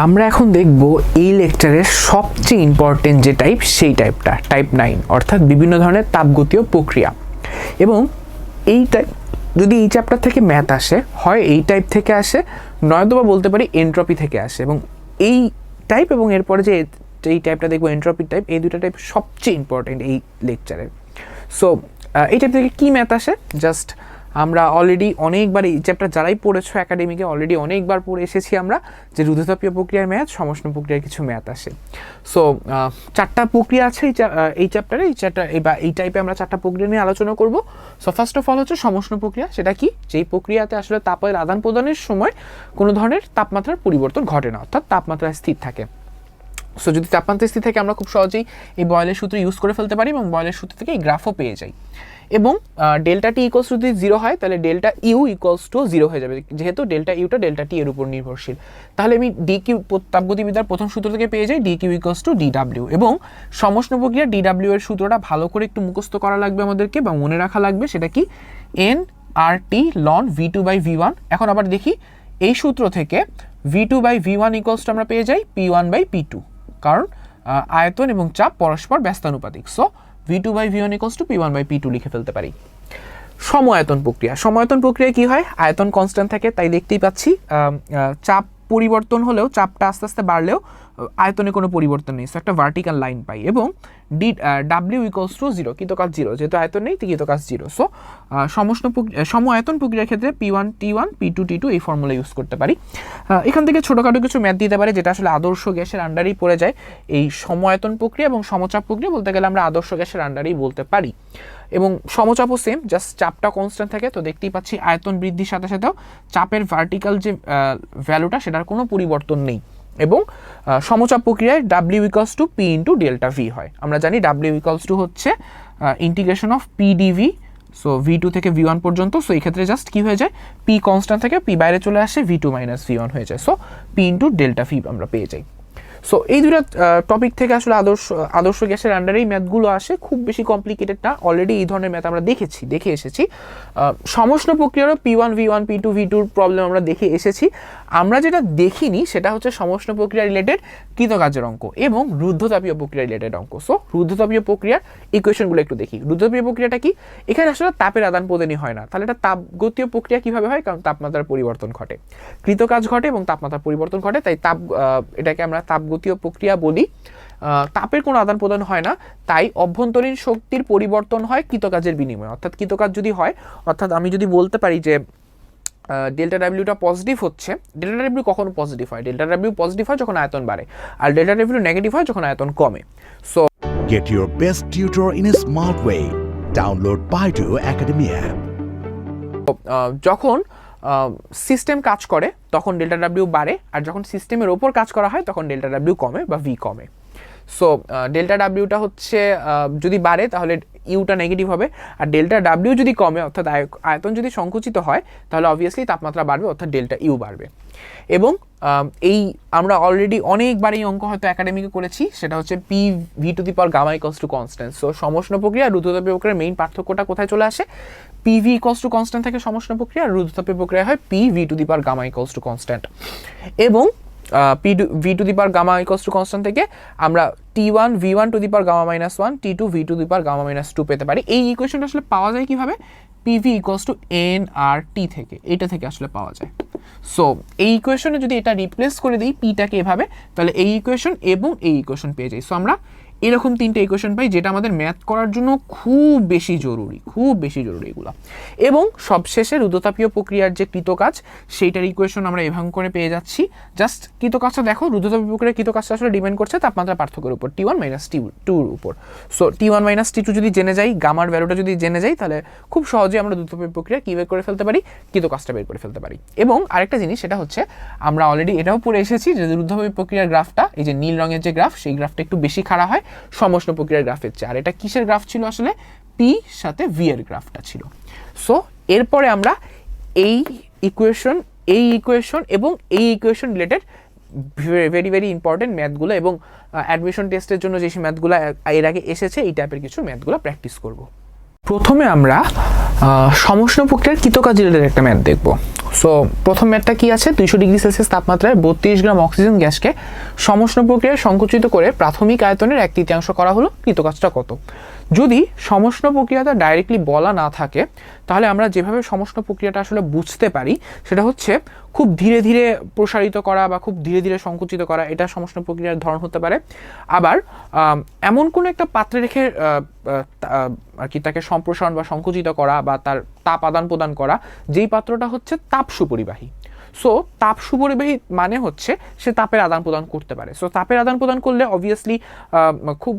আমরা এখন দেখব এই লেকচারের সবচেয়ে ইম্পর্টেন্ট যে টাইপ সেই টাইপটা টাইপ নাইন অর্থাৎ বিভিন্ন ধরনের তাপগতীয় প্রক্রিয়া। এবং এই টাইপ যদি এই চ্যাপ্টার থেকে ম্যাথ আসে, হয় এই টাইপ থেকে আসে, নয়তো বা বলতে পারি এন্ট্রপি থেকে আসে। এবং এই টাইপ এবং এরপরে যে এই টাইপটা দেখব এন্ট্রপি টাইপ এই দুটো টাইপ সবচেয়ে ইম্পর্টেন্ট এই লেকচারের সো এই টাইপ থেকে কী ম্যাথ আসে? জাস্ট আমরা অলরেডি অনেকবার এই চ্যাপ্টার যারাই পড়েছো একাডেমিকে অলরেডি অনেকবার পড়ে এসেছি আমরা যে রুদ্ধতাপীয় প্রক্রিয়ার ম্যাথ সমষ্ণ প্রক্রিয়ার কিছু ম্যাথ আসে। সো চারটা প্রক্রিয়া আছে এই চ্যাপ্টারে এই চ্যাপ্টার বা এই টাইপে আমরা চারটা প্রক্রিয়া নিয়ে আলোচনা করব। সো ফার্স্ট অফ অল হচ্ছে সমষ্ণ প্রক্রিয়া, সেটা কি? যেই প্রক্রিয়াতে আসলে তাপের আদান প্রদানের সময় কোনো ধরনের তাপমাত্রার পরিবর্তন ঘটে না, অর্থাৎ তাপমাত্রা স্থির থাকে। সো যদি তাপমাত্রা স্থির থেকে আমরা খুব সহজেই এই বয়েলের সূত্র ইউজ করে ফেলতে পারি এবং বয়েলের সূত্র থেকে এই গ্রাফও পেয়ে যাই। এবং ডেল্টা টি ইকোয়ালস যদি জিরো হয়, তাহলে delta U equals to zero হয়ে যাবে। যেহেতু ডেল্টা ইউটা ডেল্টা টি এর উপর নির্ভরশীল। তাহলে আমি ডি কিউ তাপগতিবিদ্যার প্রথম সূত্র থেকে পেয়ে যাই D Q equals to D W এবং সমষ্ণ প্রক্রিয়া ডি ডাব্লিউ এর সূত্রটা ভালো করে একটু মুখস্থ করা লাগবে আমাদেরকে বা মনে রাখা লাগবে, সেটা কি? N R T ln V two by V one এখন আবার দেখি, এই সূত্র থেকে V two by V one equals to আমরা পেয়ে যাই P one by P two কারণ আয়তন এবং চাপ পরস্পর ব্যস্তানুপাতিক। So V two by V one equals to P one by P two লিখে ফেলতে পারি। সমায়তন প্রক্রিয়া। সমায়তন প্রক্রিয়ায় কি হয়? আয়তন কনস্ট্যান্ট থাকে, তাই দেখতেই পাচ্ছি চাপ পরিবর্তন হলেও, চাপটা আস্তে আস্তে বাড়লেও আয়তনে কোনো পরিবর্তন নেই। সো একটা ভার্টিক্যাল লাইন পাই এবং D W equals to zero কৃতকাজ zero যেহেতু আয়তন নেই কৃতকাজ জিরো সো সমষ্ণ সম আয়তন প্রক্রিয়ার ক্ষেত্রে P one T one P two T two এই ফর্মুলা ইউজ করতে পারি। এখান থেকে ছোটোখাটো কিছু ম্যাথ দিতে পারে, যেটা আসলে আদর্শ গ্যাসের আন্ডারেই পড়ে যায়। এই সমায়তন প্রক্রিয়া এবং সমচাপ প্রক্রিয়া বলতে গেলে আমরা আদর্শ গ্যাসের আন্ডারেই বলতে পারি। এবং সমচাপও সেম জাস্ট চাপটা কনস্ট্যান্ট থাকে, তো দেখতেই পাচ্ছি আয়তন বৃদ্ধির সাথে সাথেও চাপের ভার্টিক্যাল যে ভ্যালুটা সেটার কোনো পরিবর্তন নেই। এবং সমচাপ প্রক্রিয়ায় W equals to P into delta V হয়। আমরা জানি ডাব্লিউ ইকলস টু হচ্ছে integration of P D V so V two থেকে ভি ওয়ান পর্যন্ত সো এই ক্ষেত্রে জাস্ট কী হয়ে যায়? পি কনস্ট্যান্ট থেকে পি বাইরে চলে আসে V two minus V one হয়ে যায়। So P into delta V আমরা পেয়ে যাই। সো এই দুটো টপিক থেকে আসলে আদর্শ আদর্শ গ্যাসের আন্ডারেই ম্যাথগুলো আসে। খুব বেশি কমপ্লিকেটেড না। অলরেডি এই ধরনের ম্যাথ আমরা দেখেছি, দেখে এসেছি। সমষ্ণ প্রক্রিয়ারও P one V one P two V টুর প্রবলেম আমরা দেখে এসেছি। আমরা যেটা দেখিনি সেটা হচ্ছে সমষ্ণ প্রক্রিয়া রিলেটেড কৃতকার্যের অঙ্ক এবং রুদ্ধতাপীয় প্রক্রিয়া রিলেটেড অঙ্ক। সো রুদ্ধতাপীয় প্রক্রিয়ার ইকুয়েশনগুলো একটু দেখি। রুদ্ধতাপীয় প্রক্রিয়াটা কি? এখানে আসলে তাপের আদান প্রদানই হয় না। তাহলে এটা তাপগতীয় প্রক্রিয়া কীভাবে হয়? কারণ তাপমাত্রার পরিবর্তন ঘটে। কৃতকাজ ঘটে এবং তাপমাত্রার পরিবর্তন ঘটে। তাই তাপ এটাকে আমরা তাপগতীয় প্রক্রিয়া বলি তাপের কোনো আদান প্রদান হয় না তাই অভ্যন্তরীণ শক্তির পরিবর্তন হয় কৃতকাজের বিনিময়ে অর্থাৎ কৃতকাজ যদি হয় অর্থাৎ আমি যদি বলতে পারি যে ডেল্টা ডাব্লিউটা পজিটিভ হচ্ছে ডেল্টা ডাব্লিউ কখনো পজিটিভ হয় ডেল্টা ডাব্লিউ পজিটিভ হয় যখন আয়তন বাড়ে আর ডেল্টা ডাব্লিউ নেগেটিভ হয় যখন আয়তন কমে so Get your best tutor in a smart way. Download Baidu Academy app. আহ, যখন সিস্টেম কাজ করে, তখন ডেল্টা ডাব্লিউ বাড়ে, আর যখন সিস্টেমের ওপর কাজ করা হয়, তখন ডেল্টা ডাব্লিউ কমে বা ভি কমে। সো ডেল্টা ডাব্লিউটা হচ্ছে যদি বাড়ে, তাহলে ইউটা নেগেটিভ হবে, আর ডেল্টা ডাব্লিউ যদি কমে, অর্থাৎ আয়- আয়তন যদি সংকুচিত হয়, তাহলে অবভিয়াসলি তাপমাত্রা বাড়বে, অর্থাৎ ডেল্টা ইউ বাড়বে। এবং এই আমরা অলরেডি অনেকবার এই অঙ্ক হয়তো একাডেমিকে করেছি, সেটা হচ্ছে P V to the power gamma equals to constant so সমষ্ণ প্রক্রিয়া আর রুদ্ধতাপীয় প্রক্রিয়ার মেইন পার্থক্যটা কোথায় চলে আসে? P V equals to constant থেকে সমষ্ণ প্রক্রিয়া, আর রুদ্ধতাপীয় প্রক্রিয়া হয় P V to the power gamma equals to constant এবং P V to the power gamma equals to constant থেকে আমরা T one V one to the power gamma minus one T two V to the power gamma minus two পেতে পারি। এই ইকুয়েশনটা আসলে পাওয়া যায় কীভাবে? P V equals to N R T থেকে, এটা থেকে আসলে পাওয়া যায়। সো এই ইকুয়েশনে যদি এটা রিপ্লেস করে দিই পিটাকে এভাবে, তাহলে এই ইকুয়েশন এবং এই ইকুয়েশন পেয়ে যাই। সো আমরা এরকম তিনটে ইকুয়েশন পাই, যেটা আমাদের ম্যাথ করার জন্য খুব বেশি জরুরি, খুব বেশি জরুরি এগুলো। এবং সবশেষে রুদ্রতাপীয় প্রক্রিয়ার যে কৃতকাজ, সেইটার ইকুয়েশন আমরা এভাবে করে পেয়ে যাচ্ছি। জাস্ট কৃতকাজটা দেখো, রুদ্রতাপীয় প্রক্রিয়ার কৃতকাজটা আসলে ডিপেন্ড করছে তাপমাত্রা পার্থক্যের উপর টি ওয়ান মাইনাস টি টুর উপর। So T one minus T two যদি জেনে যাই গামার ভ্যালুটা যদি জেনে যাই, তাহলে খুব সহজে আমরা রুদ্রতাপীয় প্রক্রিয়া কী বের করে ফেলতে পারি? কৃতকাজটা বের করে ফেলতে পারি। এবং আরেকটা জিনিস, সেটা হচ্ছে আমরা অলরেডি এটাও পড়ে এসেছি যে রুদ্রতাপীয় প্রক্রিয়ার গ্রাফটা এই যে নীল রঙের যে গ্রাফ সেই গ্রাফটা একটু বেশি খাড়া হয়। সমষ্ণ প্রক্রিয়ার গ্রাফের চেয়ে। আর এটা কিসের গ্রাফ ছিল আসলে? পি সাথে ভি এর গ্রাফটা ছিল। সো এরপরে আমরা এই ইকুয়েশন এই ইকুয়েশন এবং এই equation related very very important ম্যাথগুলো এবং অ্যাডমিশন টেস্টের জন্য যেসব ম্যাথগুলো এর আগে এসেছে, এই টাইপের কিছু ম্যাথগুলো প্র্যাকটিস করব। প্রথমে আমরা সমষ্ণ প্রক্রিয়ার কৃতকাজ রিলেটেড একটা ম্যাথ দেখব। সো প্রথম ম্যাটটা কি আছে? দুইশো ডিগ্রি সেলসিয়াস তাপমাত্রায় বত্রিশ গ্রাম অক্সিজেন গ্যাসকে সমষ্ণ প্রক্রিয়ায় সংকুচিত করে প্রাথমিক আয়তনের এক তৃতীয়াংশ করা হলো। কৃতকাজটা কত? যদি সমষ্ণ প্রক্রিয়াটা ডাইরেক্টলি বলা না থাকে, তাহলে আমরা যেভাবে সমষ্ণ প্রক্রিয়াটা আসলে বুঝতে পারি, সেটা হচ্ছে খুব ধীরে ধীরে প্রসারিত করা বা খুব ধীরে ধীরে সংকুচিত করা, এটা সমষ্ণ প্রক্রিয়ার ধরন হতে পারে। আবার এমন কোনো একটা পাত্রে রেখে আর কি তাকে সম্প্রসারণ বা সংকুচিত করা বা তার তাপ আদান প্রদান করা, যেই পাত্রটা হচ্ছে তাপ সুপরিবাহী সো তাপ সুপরিবাহী মানে হচ্ছে সে তাপের আদান প্রদান করতে পারে। সো তাপের আদান প্রদান করলে অবভিয়াসলি খুব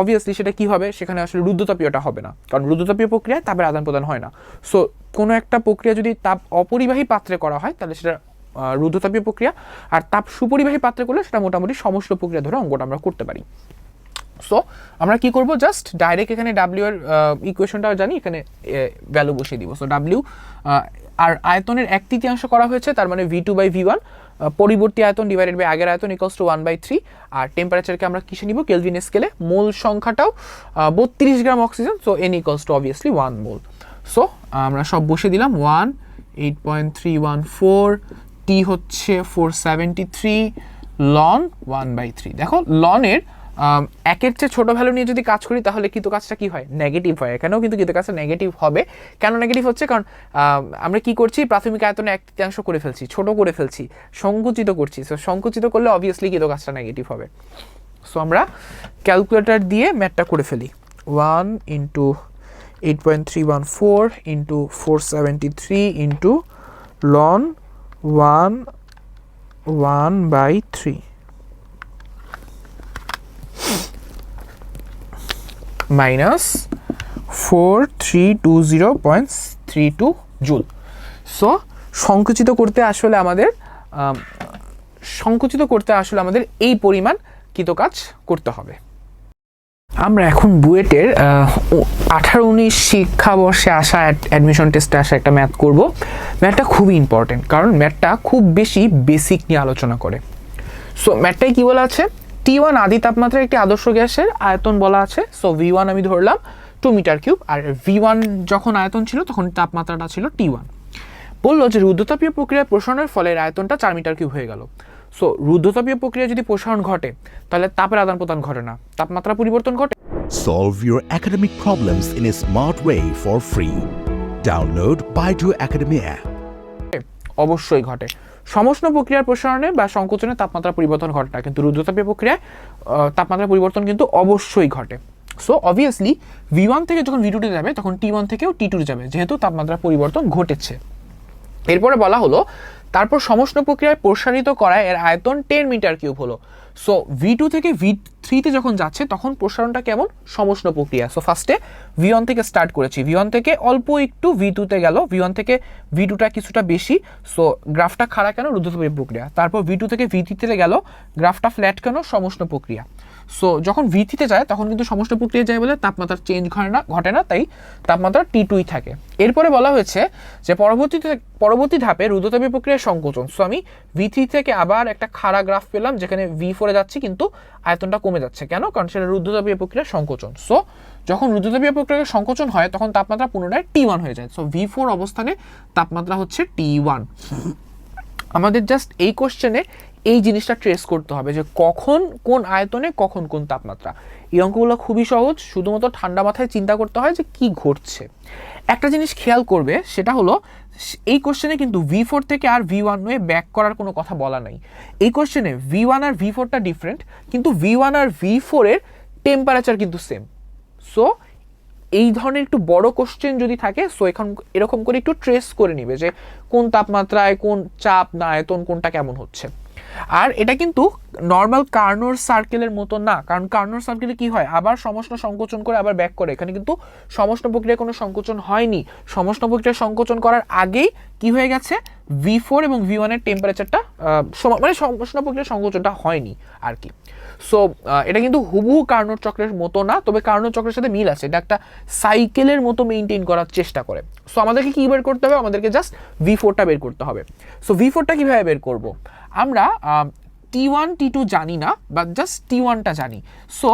অবভিয়াসলি সেটা কি হবে? সেখানে আসলে রুদ্রতাপীয়টা হবে না। কারণ রুদ্রতাপীয় প্রক্রিয়ায় তাপের আদান প্রদান হয় না। সো কোনো একটা প্রক্রিয়া যদি তাপ অপরিবাহী পাত্রে করা হয়, তাহলে সেটা রুদ্রতাপীয় প্রক্রিয়া। আর তাপ সুপরিবাহী পাত্রে করলে সেটা মোটামুটি সমস্ত প্রক্রিয়া ধরে অঙ্কটা আমরা করতে পারি। সো আমরা কি করব? জাস্ট ডাইরেক্ট এখানে ডাব্লিউ এর ইকুয়েশনটাও জানি, এখানে ভ্যালু বসিয়ে দিব। সো ডাব্লিউ আর আয়তনের এক তৃতীয়াংশ করা হয়েছে, তার মানে V two by V one পরিবর্তী আয়তন ডিভাইডেড বাই আগের আয়তন equals to one by three আর টেম্পারেচারকে আমরা কিসে নিব? কেলভিন স্কেলে মোল সংখ্যাটাও বত্রিশ gram oxygen so N equals to obviously one mole so আমরা সব বসে দিলাম। One eight point three one four T হচ্ছে four seventy three ln one by three দেখো লনের একের চেয়ে ছোটো ভ্যালু নিয়ে যদি কাজ করি, তাহলে কিন্তু কাজটা কী হয়? নেগেটিভ হয়। এখানেও কিন্তু কিন্তু কাজটা নেগেটিভ হবে। কেন নেগেটিভ হচ্ছে? কারণ আমরা কি করছি? প্রাথমিক আয়তনে এক তৃতীয়াংশ করে ফেলছি, ছোট করে ফেলছি, সংকুচিত করছি। সো সংকুচিত করলে অবভিয়াসলি কিন্তু কাজটা নেগেটিভ হবে। সো আমরা ক্যালকুলেটর দিয়ে ম্যাথটা করে ফেলি। One into eight point three one four into four seventy three into ln one one by three minus four three two zero point three two joule. So সংকুচিত করতে আসলে আমাদের সংকুচিত করতে আসলে আমাদের এই পরিমাণ কৃতকাজ করতে হবে। আমরা এখন বুয়েটের আঠারো উনিশ শিক্ষাবর্ষে আসা অ্যাডমিশন টেস্টে আসা একটা ম্যাথ করব। ম্যাথটা খুবই ইম্পর্টেন্ট কারণ ম্যাথটা খুব বেশি বেসিক নিয়ে আলোচনা করে। সো ম্যাথটাই কি বলা আছে? টি ওয়ান আদি তাপমাত্রার একটি আদর্শ গ্যাসের আয়তন বলা আছে। সো ভি ওয়ান আমি ধরলাম টু মিটার কিউব আর ভি ওয়ান যখন আয়তন ছিল তখন তাপমাত্রাটা ছিল টি ওয়ান বলল যে রুদ্রতাপীয় প্রক্রিয়ায় প্রসারণের ফলে আয়তনটা চার মিটার কিউব হয়ে গেল। সো রুদ্রতাপীয় প্রক্রিয়া যদি প্রসারণ ঘটে তাহলে তাপের আদান প্রদান ঘটে না তাপমাত্রা পরিবর্তন ঘটে। Solve your academic problems in a smart way for free. Download Baidu Academy app. অবশ্যই ঘটে। সমষ্ণ প্রক্রিয়ার প্রসারণে বা সংকোচনে তাপমাত্রা পরিবর্তন ঘটে না, কিন্তু রুদ্রতাপীয় প্রক্রিয়ায় তাপমাত্রা পরিবর্তন কিন্তু অবশ্যই ঘটে। সো অবভিয়াসলি ভি ওয়ান থেকে যখন ভি টুতে যাবে, তখন টি ওয়ান থেকেও টি টুতে যাবে, যেহেতু তাপমাত্রা পরিবর্তন ঘটেছে। এরপরে বলা হলো, তারপর সমষ্ণ প্রক্রিয়ায় প্রসারিত করায় এর আয়তন টেন মিটার কিউব হলো। সো ভি টু থেকে ভি থ্রিতে যখন যাচ্ছে, তখন প্রসারণটা কেমন? সমষ্ণ প্রক্রিয়া। সো ফার্স্টে ভি ওয়ান থেকে স্টার্ট করেছি। ভি ওয়ান থেকে অল্প একটু ভি টুতে গেল। ভি ওয়ান থেকে ভি টুটা কিছুটা বেশি। সো গ্রাফটা খাড়া কেন? রুদ্রতাপীয় প্রক্রিয়া। তারপর ভি টু থেকে ভি থ্রিতে গেল। গ্রাফটা ফ্ল্যাট কেন? সমষ্ণ প্রক্রিয়া। সো যখন ভিথিতে যায়, তখন কিন্তু সমষ্ণ প্রক্রিয়া যায় বলে তাপমাত্রার চেঞ্জ ঘটে না ঘটে না, তাই তাপমাত্রা টি টুই থাকে। এরপরে বলা হয়েছে যে পরবর্তীতে পরবর্তী ধাপে রুদ্রতাপীয় প্রক্রিয়ার সংকোচন। সো আমি ভি থ্রি থেকে আবার একটা খাড়া গ্রাফ পেলাম, যেখানে ভি ফোরে যাচ্ছি, কিন্তু আয়তনটা কমে যাচ্ছে। কেন? কারণ সেটা রুদ্রতাপীয় প্রক্রিয়ার সংকোচন। সো যখন রুদ্রতাপীয় প্রক্রিয়ার সংকোচন হয়, তখন তাপমাত্রা পুনরায় টি ওয়ান হয়ে যায়। সো ভি ফোর অবস্থানে তাপমাত্রা হচ্ছে টি ওয়ান আমাদের জাস্ট এই কোশ্চেনে এই জিনিসটা ট্রেস করতে হবে যে কখন কোন আয়তনে কখন কোন তাপমাত্রা। এই অঙ্কগুলো খুবই সহজ, শুধুমাত্র ঠান্ডা মাথায় চিন্তা করতে হয় যে কি ঘটছে। একটা জিনিস খেয়াল করবে, সেটা হলো, এই কোশ্চেনে কিন্তু ভি ফোর থেকে আর ভি ওয়ান হয়ে ব্যাক করার কোনো কথা বলা নাই। এই কোশ্চেনে ভি ওয়ান আর ভি ফোরটা ডিফারেন্ট কিন্তু ভি ওয়ান আর ভি ফোরের টেম্পারেচার কিন্তু সেম সো এই ধরনের একটু বড় কোশ্চেন যদি থাকে সো এখন এরকম করে একটু ট্রেস করে নিবে যে কোন তাপমাত্রায় কোন চাপ না আয়তন কোনটা কেমন হচ্ছে। আর এটা কিন্তু নর্মাল কার্নোর সার্কেলের মতো না। কারণ কার্নোর সার্কেলে কি হয়? আবার সমষ্ণ সংকোচন করে আবার ব্যাক করে। এখানে কিন্তু সমষ্ণ প্রক্রিয়ায় কোনো সংকোচন হয়নি। সমষ্ণ প্রক্রিয়া সংকোচন করার আগেই কি হয়ে গেছে? ভি ফোর এবং ভি ওয়ানের টেম্পারেচারটা মানে সমষ্ণ প্রক্রিয়া সংকোচনটা হয়নি আর কি। সো এটা কিন্তু হুবহু কার্নোর চক্রের মতো না, তবে কার্নোর চক্রের সাথে মিল আছে। এটা একটা সাইকেলের মতো মেনটেন করার চেষ্টা করে। সো আমাদেরকে কি বের করতে হবে? আমাদেরকে জাস্ট ভি ফোরটা বের করতে হবে। সো ভি ফোরটা কীভাবে বের করব? আমরা টি ওয়ান টি টু জানি না বা জাস্ট টি ওয়ানটা জানি। সো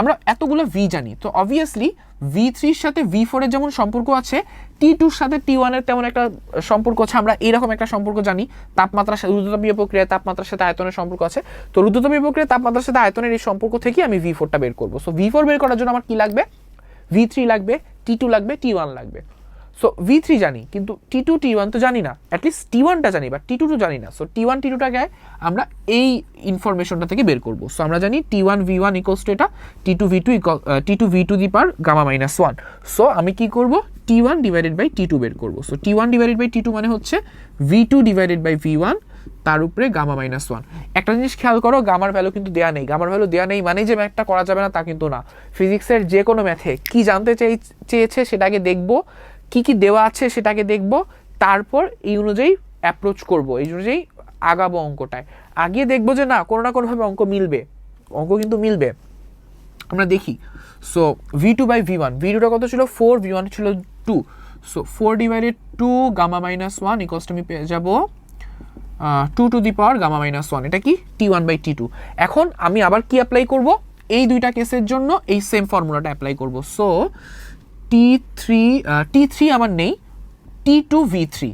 আমরা এতগুলো ভি জানি। তো অবভিয়াসলি ভি থ্রির সাথে ভি ফোরের যেমন সম্পর্ক আছে টি টুর সাথে টি ওয়ানের তেমন একটা সম্পর্ক আছে, আমরা এরকম একটা সম্পর্ক জানি। তাপমাত্রার সাথে রুদ্রতাপীয় প্রক্রিয়া তাপমাত্রার সাথে আয়তনের সম্পর্ক আছে। তো রুদ্রতাপীয় প্রক্রিয়া তাপমাত্রার সাথে আয়তনের এই সম্পর্ক থেকে আমি ভি ফোরটা বের করব। সো ভি ফোর বের করার জন্য আমার কি লাগবে? ভি থ্রি লাগবে টি টু লাগবে টি ওয়ান লাগবে। সো ভি থ্রি জানি, কিন্তু টি টু টি ওয়ান তো জানি না। অ্যাটলিস্ট টি ওয়ানটা জানি বা টি টু টু জানি না। সো টি ওয়ান টি টুটাকে আমরা এই ইনফরমেশনটা থেকে বের করব। সো আমরা জানি T one V one equals two এটা T two V two equal T two V two the power gamma minus one so আমি কি করব? T one divided by T two বের করব। So T one divided by T two মানে হচ্ছে V two divided by V one তার উপরে gamma minus one একটা জিনিস খেয়াল করো, গামার ভ্যালু কিন্তু দেয়া নেই। গামার ভ্যালু দেয়া নেই মানেই যে ম্যাথটা করা যাবে না তা কিন্তু না। ফিজিক্সের যে কোনো ম্যাথে কি জানতে চাই চেয়েছে সেটাকে দেখব। কি কি দেওয়া আছে সেটাকে দেখব, তারপর এই অনুযায়ী অ্যাপ্রোচ করব, এই অনুযায়ী আগাবো অঙ্কটায়। আগে দেখব যে না, কোনো না কোনোভাবে অঙ্ক মিলবে, অঙ্ক কিন্তু মিলবে। আমরা দেখি so V two by V one V টুটা কত ছিল? ফোর ভি ওয়ান ছিল two so four divided two gamma minus one equals আমি পেয়ে যাব two to the power gamma minus one এটা কি? T one by T two এখন আমি আবার কি অ্যাপ্লাই করব? এই দুইটা কেসের জন্য এই সেম ফর্মুলাটা অ্যাপ্লাই করব। So T three T three আমার নেই টি টু ভি থ্রি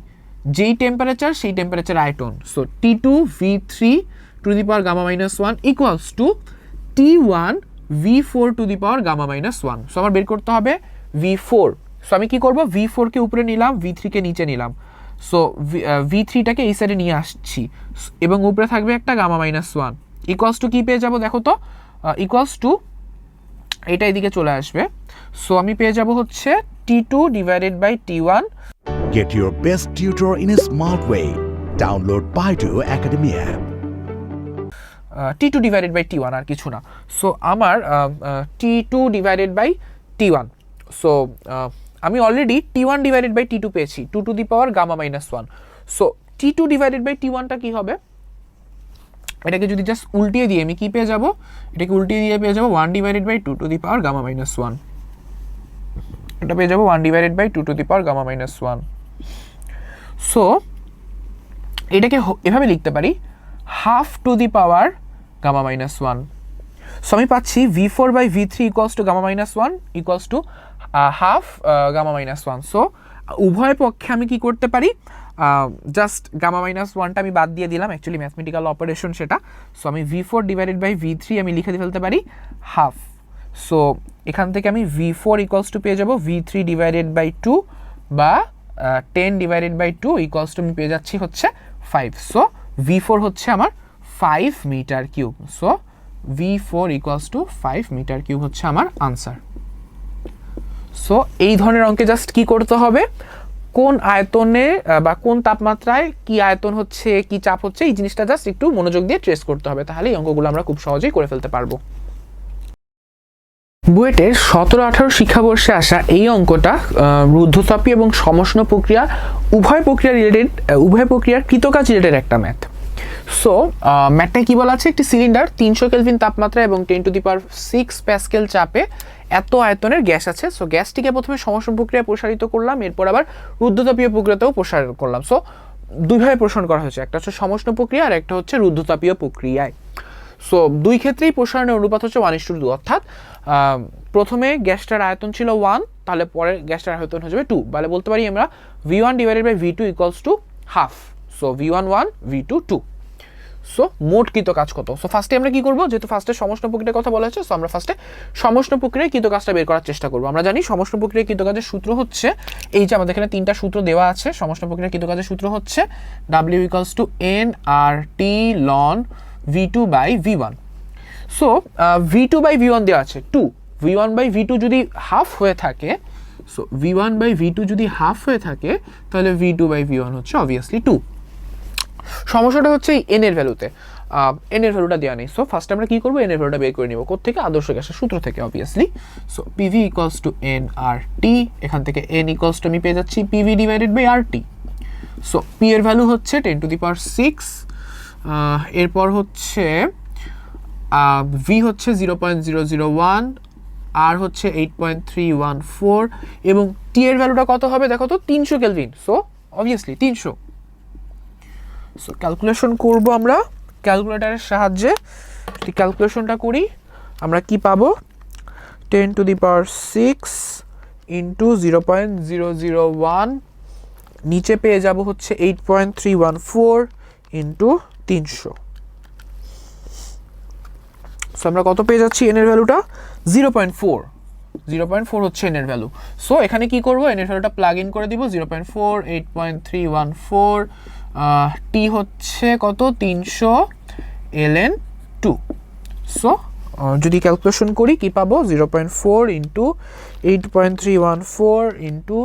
যেই টেম্পারেচার সেই temperature আয়টন so T two V three to the power gamma minus one equals to T one V four to the power gamma minus one so আমার বের করতে হবে V four so আমি কী করব? V ফোরকে উপরে নিলাম ভি থ্রিকে নিচে নিলাম। সো ভি থ্রিটাকে এই সাইডে নিয়ে আসছি। এবং উপরে থাকবে একটা gamma minus one equals to কী পেয়ে যাব? দেখো তো ইকুয়ালস টু এটা এদিকে চলে আসবে। সো আমি পেয়ে যাব হচ্ছে T two divided by T one Get your best tutor in a smart way. Download Baidu Academy app T two divided by T one আর কিছু না। সো আমার T two divided by T one so আমি already T one divided by T two পেয়েছি। Two to the power gamma minus one so T two divided by T ওয়ানটা কী হবে? এটাকে যদি জাস্ট উল্টিয়ে দিয়ে আমি কী পেয়ে যাব? এটাকে উল্টিয়ে দিয়ে পেয়ে যাব one divided by two to the power gamma minus one এটা পেয়ে যাব one divided by two to the power gamma minus one so এটাকে এভাবে লিখতে পারি half to the power gamma minus one so আমি পাচ্ছি V four by V three equals to gamma minus one equals to half gamma minus one so উভয় পক্ষে আমি কি করতে পারি? জাস্ট গামা মাইনাস ওয়ানটা আমি বাদ দিয়ে দিলাম অ্যাকচুয়ালি ম্যাথমেটিক্যাল অপারেশন সেটা। সো আমি V four divided by V three আমি লিখে ফেলতে পারি হাফ সো এখান থেকে আমি ভি ফোর ইকুয়ালস টু পেয়ে যাব V three divided by two বা ten divided by two equals to আমি পেয়ে যাচ্ছি হচ্ছে ফাইভ সো ভি ফোর হচ্ছে আমার five metre cube so V four equals to five metre cube হচ্ছে আমার আনসার সো এই ধরনের অঙ্কে জাস্ট কি করতে হবে? কোন আয়তনে বা কোন তাপমাত্রায় কি আয়তন হচ্ছে, কি চাপ হচ্ছে, এই জিনিসটা জাস্ট একটু মনোযোগ দিয়ে ট্রেস করতে হবে। তাহলে এই অঙ্কগুলো আমরা খুব সহজেই করে ফেলতে পারব। বুয়েটের সতেরো আঠারো শিক্ষাবর্ষে আসা এই অঙ্কটা আহ, রুদ্ধতাপী এবং সমষ্ণ প্রক্রিয়া উভয় প্রক্রিয়া রিলেটেড উভয় প্রক্রিয়ার কৃতকাজ রিলেটেড একটা ম্যাথ সো ম্যাথটা কি বলা আছে? একটি সিলিন্ডার তিনশো কেলভিন তাপমাত্রা এবং ten to the power six pascal চাপে এত আয়তনের গ্যাস আছে। সো গ্যাসটিকে প্রথমে সমষ্ণ প্রক্রিয়ায় প্রসারিত করলাম এরপর আবার রুদ্ধতাপীয় প্রক্রিয়াতেও প্রসারিত করলাম। সো দুইভাবে প্রসারণ করা হয়েছে একটা হচ্ছে সমষ্ণ প্রক্রিয়া আর একটা হচ্ছে রুদ্ধতাপীয় প্রক্রিয়ায়। সো দুই ক্ষেত্রেই প্রসারণের অনুপাত হচ্ছে ওয়ান ইস টু অর্থাৎ প্রথমে গ্যাসটার আয়তন ছিল ওয়ান তাহলে পরে গ্যাসটার আয়তন হয়ে যাবে টু তাহলে বলতে পারি আমরা V one divided by V two equals to half so V one one V two two so মোট কৃত কাজ কত? সো ফার্স্টে আমরা কি করব? যেহেতু ফার্স্টে সমষ্ণ প্রক্রিয়ার কথা বলা হয়েছে সো আমরা ফার্স্টে সমষ্ণ প্রক্রিয়ায় কৃত কাজটা বের করার চেষ্টা করব। আমরা জানি সমষ্ণ প্রক্রিয়ায় কৃত কাজের সূত্র হচ্ছে, এই যে আমাদের এখানে তিনটা সূত্র দেওয়া আছে, সমষ্ণ প্রক্রিয়ায় কৃত কাজের সূত্র হচ্ছে W equals to N R T loan V two by V one so V two by V one দেওয়া আছে two V one by V two যদি হাফ হয়ে থাকে so V one by V two যদি half হয়ে থাকে, তাহলে V two by V one হচ্ছে অবভিয়াসলি টু সমস্যাটা হচ্ছে এন এর ভ্যালুতে এন এর ভ্যালুটা দেওয়া নেই। সো ফার্স্ট আমরা কী করব? এন এর ভ্যালুটা বের করে নিব। কোথেকে আদর্শ গ্যাসের সূত্র থেকে obviously so P V equals to N R T এখান থেকে এন ইকুয়ালস টু আমি পেয়ে যাচ্ছি P V divided by R T so P এর ভ্যালু হচ্ছে ten to the power six এরপর হচ্ছে ভি হচ্ছে zero point zero zero one R হচ্ছে eight point three one four এবং টি এর ভ্যালুটা কত হবে দেখো তো? তিনশো কেলভিন সো অবভিয়াসলি তিনশো। সো ক্যালকুলেশন করব আমরা ক্যালকুলেটারের সাহায্যে। ক্যালকুলেশনটা করি, আমরা কি পাবো? Ten to the power six into zero point zero zero one নিচে পেয়ে যাব হচ্ছে eight point three one four into তিনশো। সো আমরা কত পেয়ে যাচ্ছি এনের ভ্যালুটা zero point four zero point four হচ্ছে এনের ভ্যালু সো এখানে কি করব? এনের ভ্যালুটা প্লাগ ইন করে দিব। Zero point four eight point three one four T হচ্ছে কত? তিনশো এল এন টু। সো যদি ক্যালকুলেশন করি, কি পাবো? Zero point four into eight point three one four into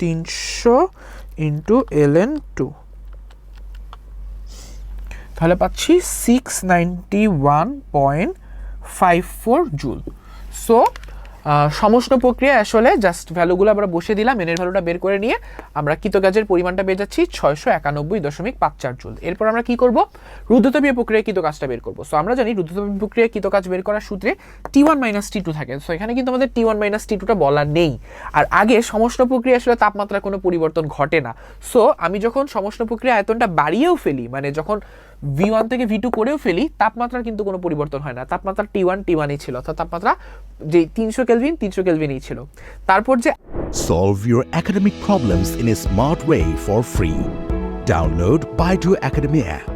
তিনশো ইন্টু এল এন টু। তাহলে পাচ্ছি six ninety one point five four joule so সমস্ত প্রক্রিয়া আসলে জাস্ট ভ্যালুগুলো আমরা বসে দিলাম এনের ভ্যালুটা বের করে নিয়ে আমরা কৃতকাজের পরিমাণটা পেয়ে যাচ্ছি ছয়শো একানব্বই দশমিক পাঁচ চার জুল এরপর আমরা কি করব? রুদ্ধতাপীয় প্রক্রিয়ায় কৃতকাজটা বের করব। সো আমরা জানি রুদ্ধতাপীয় প্রক্রিয়ায় কৃতকাজ বের করার সূত্রে T one minus T two থাকে। সো এখানে কিন্তু আমাদের টি ওয়ান মাইনাস টি টুটা বলা নেই। আর আগে সমস্ত প্রক্রিয়া আসলে তাপমাত্রার কোনো পরিবর্তন ঘটে না। সো আমি যখন সমস্ত প্রক্রিয়া আয়তনটা বাড়িয়েও ফেলি মানে যখন ভি ওয়ান থেকে ভি টু করেও ফেলি তাপমাত্রার কিন্তু কোনো পরিবর্তন হয় না তাপমাত্রা টি ওয়ান টি ওয়ানই ছিল অর্থাৎ তাপমাত্রা যে তিনশো কেলভিন তিনশো কেলভিনই ছিল তারপর যে Solve your academic problems in a smart way for free. Download Baidu Academy app.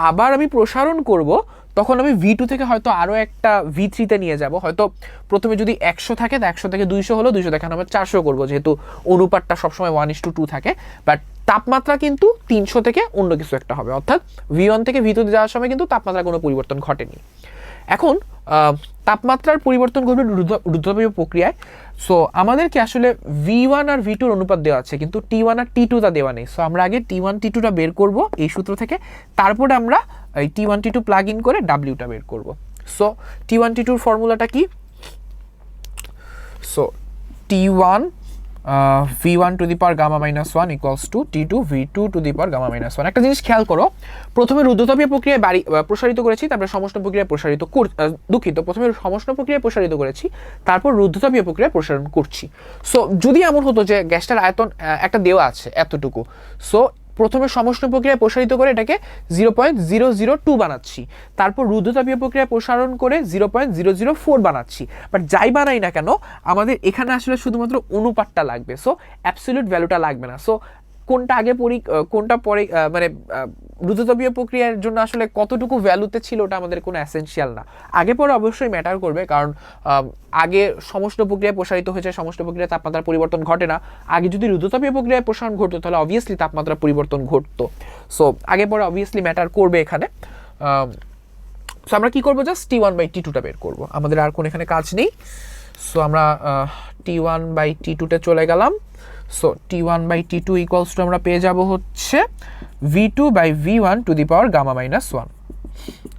আবার আমি প্রসারণ করব তখন আমি ভি টু থেকে হয়তো আরও একটা ভি থ্রিতে নিয়ে যাব হয়তো প্রথমে যদি একশো থাকে তো একশো থেকে দুইশো হলো দুইশো থেকে আমরা চারশো করব যেহেতু অনুপাতটা সবসময় ওয়ান ইস টু টু থাকে বাট তাপমাত্রা কিন্তু তিনশো থেকে অন্য কিছু একটা হবে, অর্থাৎ ভি ওয়ান থেকে ভি টুতে যাওয়ার সময় কিন্তু তাপমাত্রার কোনো পরিবর্তন ঘটেনি। এখন তাপমাত্রার পরিবর্তন ঘটবে রুদ্ধতাপীয় প্রক্রিয়ায়। সো আমাদেরকে আসলে ভি ওয়ান আর ভি টুর অনুপাত দেওয়া আছে, কিন্তু টি ওয়ান আর টি টুটা দেওয়া নেই। সো আমরা আগে টি ওয়ান টি টুটা বের করব এই সূত্র থেকে, তারপরে আমরা এই T one T two plug in করে ডাব্লিউটা বের করব। সো টি ওয়ান টি টুর ফর্মুলাটা কি? So T one V one to the power gamma minus one equals to T two V two to the power gamma minus one একটা জিনিস খেয়াল করো, প্রথমে রুদ্ধতাপীয় প্রক্রিয়ায় বাড়ি প্রসারিত করেছি, তারপরে সমষ্ণ প্রক্রিয়ায় প্রসারিত কর দুঃখিত, প্রথমে সমষ্ণ প্রক্রিয়ায় প্রসারিত করেছি, তারপর রুদ্ধতাপীয় প্রক্রিয়ায় প্রসারণ করছি। সো যদি এমন হতো যে গ্যাসটার আয়তন একটা দেওয়া আছে এতটুকু সো প্রথমে সমষ্ণ প্রক্রিয়ায় প্রসারিত করে এটাকে zero point zero zero two বানাচ্ছি। তারপর রুদ্ধতাপীয় প্রক্রিয়ায় প্রসারণ করে zero point zero zero four বানাচ্ছি। বাট যাই বানাই না কেন, আমাদের এখানে আসলে শুধুমাত্র অনুপাতটা লাগবে। সো অ্যাবসলিউট ভ্যালুটা লাগবে না। সো কোনটা আগে পরি কোনটা পরে মানে আহ, প্রক্রিয়ার জন্য আসলে কতটুকু ভ্যালুতে ছিল ওটা আমাদের কোনো অ্যাসেনশিয়াল না। আগে পরে অবশ্যই ম্যাটার করবে কারণ আগে সমস্ত প্রক্রিয়ায় প্রসারিত হয়েছে সমস্ত প্রক্রিয়ায় তাপমাত্রার পরিবর্তন ঘটে না। আগে যদি রুদ্ধতাপীয় প্রক্রিয়ায় প্রসারণ ঘটতো তাহলে অবভিয়াসলি তাপমাত্রার পরিবর্তন ঘটতো। সো আগে পরে অবভিয়াসলি ম্যাটার করবে এখানে। সো আমরা কী করব? Just T one by T টুটা বের করব। আমাদের আর কোনো এখানে কাজ নেই। সো আমরা টি ওয়ান বাই টি টুতে চলে গেলাম। So T one by T two equals to আমরা পেয়ে যাব হচ্ছে V two by V one to the power gamma minus one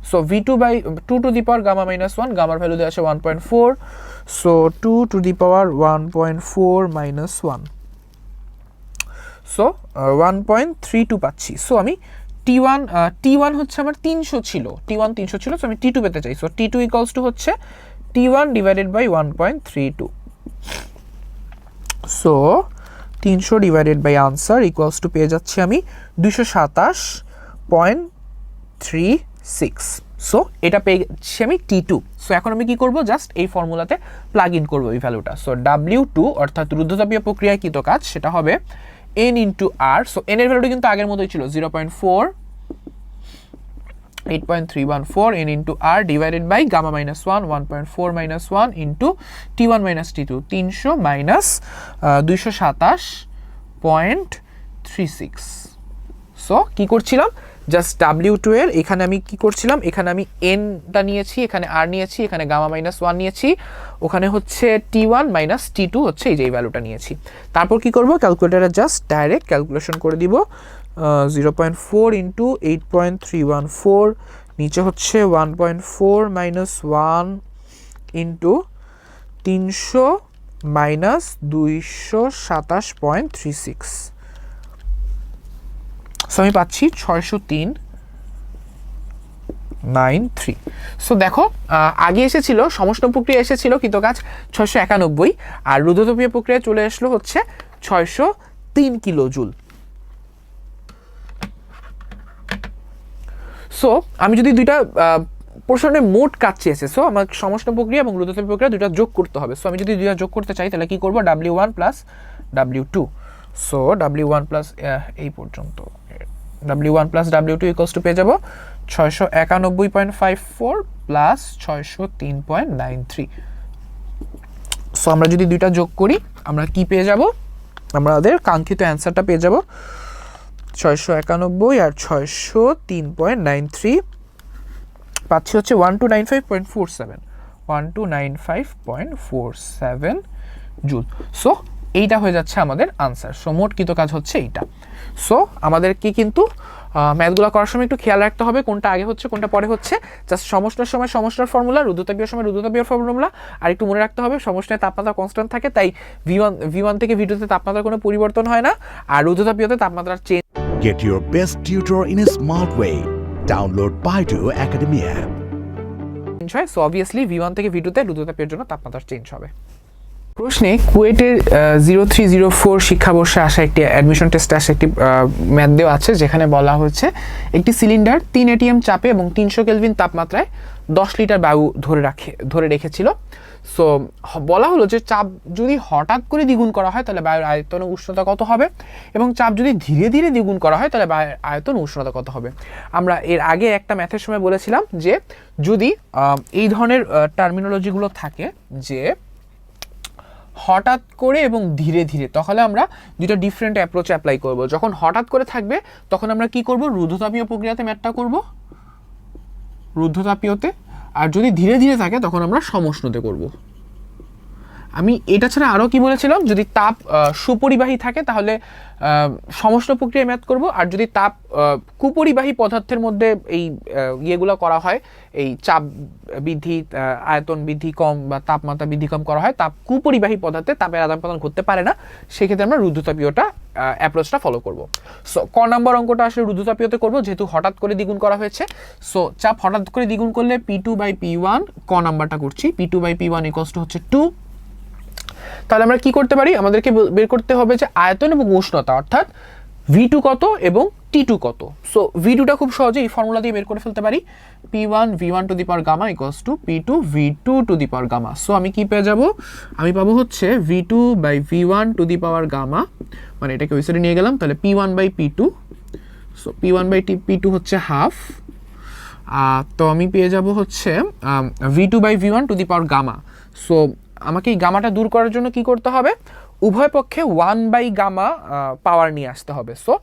so V two by two to the power gamma minus one গামার value দেওয়া আছে one point four so two to the power one point four minus one so one point three two পাচ্ছি। So আমি T one T one হচ্ছে আমার তিনশো ছিল। T one তিনশো ছিল সো আমি টি টু পেতে চাই। So T two equals to হচ্ছে T one divided by one point three two so তিনশো divided by answer equals to পেয়ে যাচ্ছি আমি দুশো সাতাশ পয়েন্ট থ্রি সিক্স সো এটা পেয়ে যাচ্ছি আমি টি টু সো এখন আমি কি করব? জাস্ট এই ফর্মুলাতে প্লাগ ইন করব এই ভ্যালুটা সো ডাব্লিউ টু অর্থাৎ রুদ্ধতাপীয় প্রক্রিয়ায় কৃত কাজ? সেটা হবে N into R so N এর ভ্যালুটা কিন্তু আগের মতোই ছিল zero point four 8.314 n into r divided by gamma minus 1 1.4 minus 1 into t1 minus t2 300 minus uh, 227.36 so কি করছিলাম? জাস্ট ডাব্লিউ টু এর এখানে আমি কি করছিলাম? এখানে আমি এনটা নিয়েছি এখানে আর নিয়েছি এখানে গামা মাইনাস ওয়ান নিয়েছি। ওখানে হচ্ছে T one minus T two হচ্ছে এই যে এই ভ্যালুটা নিয়েছি। তারপর কি করব? ক্যালকুলেটারে জাস্ট ডাইরেক্ট ক্যালকুলেশন করে দিব। Zero point four into eight point three one four নিচে হচ্ছে one point four minus one into তিনশো মাইনাস দুইশো সাতাশ পয়েন্ট থ্রি সিক্স সো আমি পাচ্ছি ছয়শো তিন নাইন থ্রি সো দেখো আগে এসেছিল সমস্ত প্রক্রিয়া এসেছিল কিন্তু কাজ ছয়শো একানব্বই, আর রুদ্রতপীয় প্রক্রিয়া চলে আসলো হচ্ছে ছয়শো তিন কিলো জুল। সো আমি যদি দুইটা পোর্শনের মোট কাজ চেয়েছে সো আমার সমষ্ণ প্রক্রিয়া এবং রুদ্রতাপী প্রক্রিয়া দুইটা যোগ করতে হবে। সো আমি যদি দুইটা যোগ করতে চাই, তাহলে কি করব? W one plus W two so W one plus এই পর্যন্ত। W one plus W two equals to পেয়ে যাব ছয়শো একানব্বই পয়েন্ট ফাইভ ফোর প্লাস ছয়শো তিন পয়েন্ট নাইন থ্রি। সো আমরা যদি দুইটা যোগ করি, আমরা কি পেয়ে যাব? আমাদের কাঙ্ক্ষিত অ্যান্সারটা পেয়ে যাব ছয়শো একানব্বই আর ছয়শো তিন পয়েন্ট নাইন থ্রি পাচ্ছি হচ্ছে one two nine five point four seven one two nine five point four seven joule. So এইটা হয়ে যাচ্ছে আমাদের আনসার সো মোট কৃত কাজ হচ্ছে এইটা। সো আমাদেরকে কিন্তু ম্যাথগুলো করার সময় একটু খেয়াল রাখতে হবে, কোনটা আগে হচ্ছে, কোনটা পরে হচ্ছে। জাস্ট সমস্যার সময় সমস্যার ফর্মুলা রুদ্রতাপীয় সময় রুদ্রতাপীয় ফর্মুলা আর একটু মনে রাখতে হবে সমস্যায় তাপমাত্রা কনস্ট্যান্ট থাকে, তাই ভি ওয়ান ভি ওয়ান থেকে ভি টুতে তাপমাত্রার কোনো পরিবর্তন হয় না। আর রুদ্রতাপীয়তে তাপমাত্রার change Get your best tutor in a smart way. Download Baidu Academy app. Change হয় সো অবভিয়াসলি ভি ওয়ান থেকে ভি টুতে রুদ্রতাপের জন্য তাপমাত্রা চেঞ্জ হবে প্রশ্নে, কুয়েটের জিরো থ্রি জিরো ফোর শিক্ষাবর্ষে আসা একটি অ্যাডমিশন টেস্টে আসা একটি ম্যাথ দেওয়া আছে, যেখানে বলা হচ্ছে একটি সিলিন্ডার তিন এটিএম চাপে এবং তিনশো কেলভিন তাপমাত্রায় দশ লিটার বায়ু ধরে রাখে, ধরে রেখেছিল সো বলা হলো যে চাপ যদি হঠাৎ করে দ্বিগুণ করা হয়, তাহলে বায়ুর আয়তন উষ্ণতা কত হবে? এবং চাপ যদি ধীরে ধীরে দ্বিগুণ করা হয়, তাহলে বায়ুর আয়তন উষ্ণতা কত হবে? আমরা এর আগে একটা ম্যাথের সময় বলেছিলাম যে যদি এই ধরনের টার্মিনোলজিগুলো থাকে যে হঠাৎ করে এবং ধীরে ধীরে, তাহলে আমরা দুটো ডিফারেন্ট অ্যাপ্রোচ অ্যাপ্লাই করব। যখন হঠাৎ করে থাকবে, তখন আমরা কি করব? রুদ্ধতাপীয় প্রক্রিয়াতে ম্যাটটা করব? রুদ্ধতাপীয়তে? আর যদি ধীরে ধীরে থাকে তখন আমরা সমষ্ণতে করব। আমি এটা ছাড়া আরও কি বলেছিলাম? যদি তাপ সুপরিবাহী থাকে তাহলে সমস্ত সমষ্ণ প্রক্রিয়ায় ম্যাথ করব। আর যদি তাপ কুপরিবাহী পদার্থের মধ্যে এই ইয়েগুলো করা হয়, এই চাপ বৃদ্ধি আয়তন বৃদ্ধি কম বা তাপমাত্রা বৃদ্ধি কম করা হয়, তাপ কুপরিবাহী পদার্থে তাপের আদান প্রদান করতে পারে না। সেক্ষেত্রে আমরা রুদ্ধতাপীয়টা অ্যাপ্রোচটা ফলো করব। সো ক নম্বর অঙ্কটা আসলে রুদ্ধতাপীয়তে করব, যেহেতু হঠাৎ করে দ্বিগুণ করা হয়েছে। সো চাপ হঠাৎ করে দ্বিগুণ করলে P two by P one ক নাম্বারটা করছি। P two by P one equals to two two তাহলে আমরা কি করতে পারি? আমাদেরকে বের করতে হবে যে আয়তন এবং উষ্ণতা, অর্থাৎ ভি টু কত এবং টি টু কত? সো ভি টুটা খুব সহজে এই ফর্মুলা দিয়ে বের করে ফেলতে পারি। P one V one to the power gamma equals to P two V two to the power gamma so আমি কি পেয়ে যাব? আমি পাবো হচ্ছে V two by V one to the power gamma মানে এটাকে ওই সাইডে নিয়ে গেলাম। তাহলে P one by P two so P one by T P two হচ্ছে হাফ তো আমি পেয়ে যাব হচ্ছে V two by V one to the power gamma so আমাকে এই গামাটা দূর করার জন্য কি করতে হবে? উভয় পক্ষে ওয়ান বাই গামা পাওয়ার নিয়ে আসতে হবে। So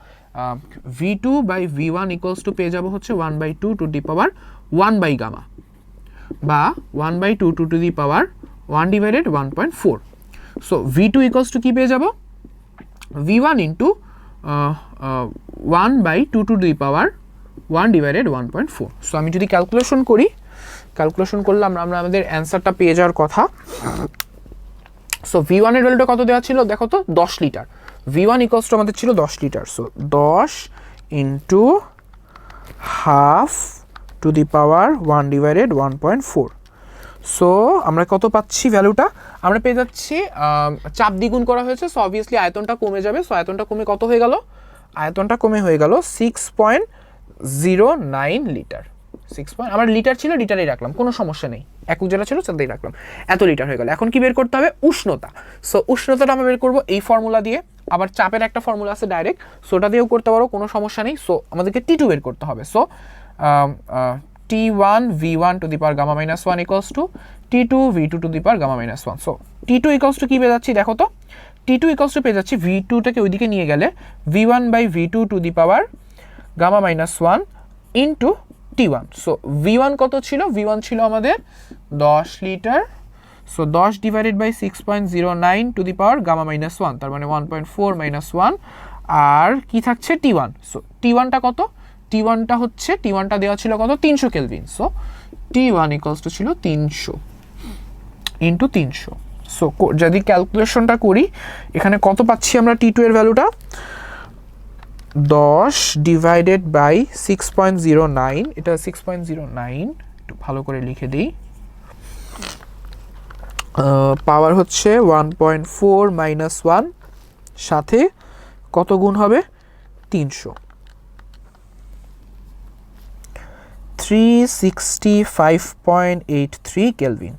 V two by V one equals to পেয়ে যাব হচ্ছে one by two to the power one by gamma বা one by two two to the power one divided one point four so V two equals to কী পেয়ে যাব? V one into one by two to the power one divided one point four so আমি যদি calculation করি calculation করলাম, আমরা আমাদের অ্যান্সারটা পেয়ে যাওয়ার কথা। সো ভি ওয়ানের ভ্যালুটা কত দেওয়া ছিল? দেখো তো, দশ litre V one equals to আমাদের ছিল দশ লিটার সো দশ into half to the power one divided one point four so আমরা কত পাচ্ছি ভ্যালুটা আমরা পেয়ে যাচ্ছি চাপ দ্বিগুণ করা হয়েছে। সো অবভিয়াসলি আয়তনটা কমে যাবে। সো আয়তনটা কমে কত হয়ে গেল? আয়তনটা কমে হয়ে গেল six point zero nine litre six point আমার লিটার ছিল লিটারেই রাখলাম, কোনো সমস্যা নেই। একক যেটা ছিল সেটাই রাখলাম। এত লিটার হয়ে গেল। এখন কি বের করতে হবে? উষ্ণতা। সো উষ্ণতাটা আমরা বের করব এই ফর্মুলা দিয়ে। আবার চাপের একটা ফর্মুলা আছে ডাইরেক্ট সো ওটা দিয়েও করতে পারো, কোনো সমস্যা নেই। সো আমাদেরকে টি টু বের করতে হবে। So T one V one to the power gamma minus one equals to T two V two to the power gamma minus one so T two equals to কী পেয়ে যাচ্ছি? দেখো তো। টি টু ইকলস টু পেয়ে যাচ্ছি V টুটাকে ওইদিকে নিয়ে গেলে V one by V two to the power gamma minus one into T one so V one কত ছিল? ভি ওয়ান ছিল আমাদের দশ লিটার। সো দশ divided by six point zero nine to the power gamma minus one তার মানে one point four minus one আর কি থাকছে? টি ওয়ান সো টি ওয়ানটা কত টি ওয়ানটা হচ্ছে টি ওয়ানটা দেওয়া ছিল কত? তিনশো kelvin so T one equals to ছিল তিনশো। ইন্টু তিনশো। সো যদি ক্যালকুলেশনটা করি, এখানে কত পাচ্ছি আমরা টি টু এর ভ্যালুটা দশ divided by six point zero nine এটা সিক্স পয়েন্ট জিরো নাইন একটু ভালো করে লিখে দিই। পাওয়ার হচ্ছে one point four minus one সাথে কত গুণ হবে? তিনশো। Three sixty five point eight three kelvin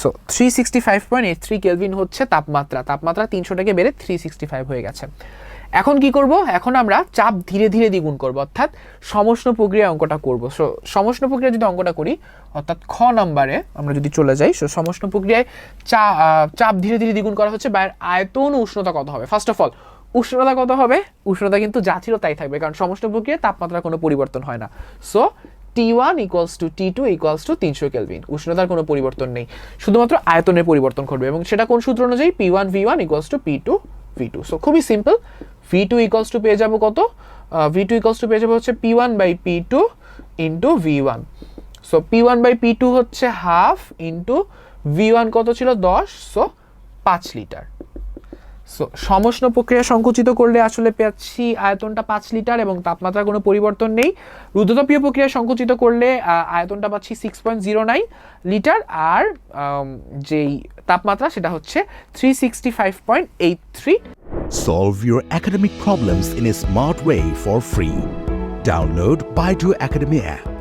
so three sixty five point eight three kelvin হচ্ছে তাপমাত্রা। তাপমাত্রা তিনশো থেকে বেড়ে থ্রি সিক্সটি ফাইভ হয়ে গেছে। এখন কি করব? এখন আমরা চাপ ধীরে ধীরে দ্বিগুণ করব। অর্থাৎ সমষ্ণ প্রক্রিয়া অঙ্কটা করব। সো সমষ্ণ প্রক্রিয়া যদি অঙ্কটা করি, অর্থাৎ খ নাম্বারে আমরা যদি চলে যাই সো সমষ্ণ প্রক্রিয়ায় চা চাপ ধীরে ধীরে দ্বিগুণ করা হচ্ছে। বাইরের আয়তন উষ্ণতা কত হবে? ফার্স্ট অফ অল উষ্ণতা কত হবে? উষ্ণতা কিন্তু যা ছিল তাই থাকবে, কারণ সমষ্ণ প্রক্রিয়ায় তাপমাত্রার কোনো পরিবর্তন হয় না। So T one equals to T two equals to তিনশো কেলভিন উষ্ণতার কোনো পরিবর্তন নেই। শুধুমাত্র আয়তনের পরিবর্তন ঘটবে এবং সেটা কোন সূত্র অনুযায়ী? P one V one equals to P two V two so খুবই simple V two equals to পেয়ে যাব কত? ভি টু ইকলস টু পেয়ে যাব হচ্ছে P one by P two into V one so P one by P two হচ্ছে half into V one কত ছিল? দশ। সো পাঁচ লিটার সো সমষ্ণ প্রক্রিয়া সংকুচিত করলে আসলে পাচ্ছি আয়তনটা পাঁচ লিটার এবং তাপমাত্রার কোনো পরিবর্তন নেই। রুদ্রতাপীয় প্রক্রিয়া সংকুচিত করলে আয়তনটা পাচ্ছি six point zero nine litre আর যেই তাপমাত্রা সেটা হচ্ছে three sixty five point eight three Solve your academic problems in a smart way for free. Download Baidu Academy app.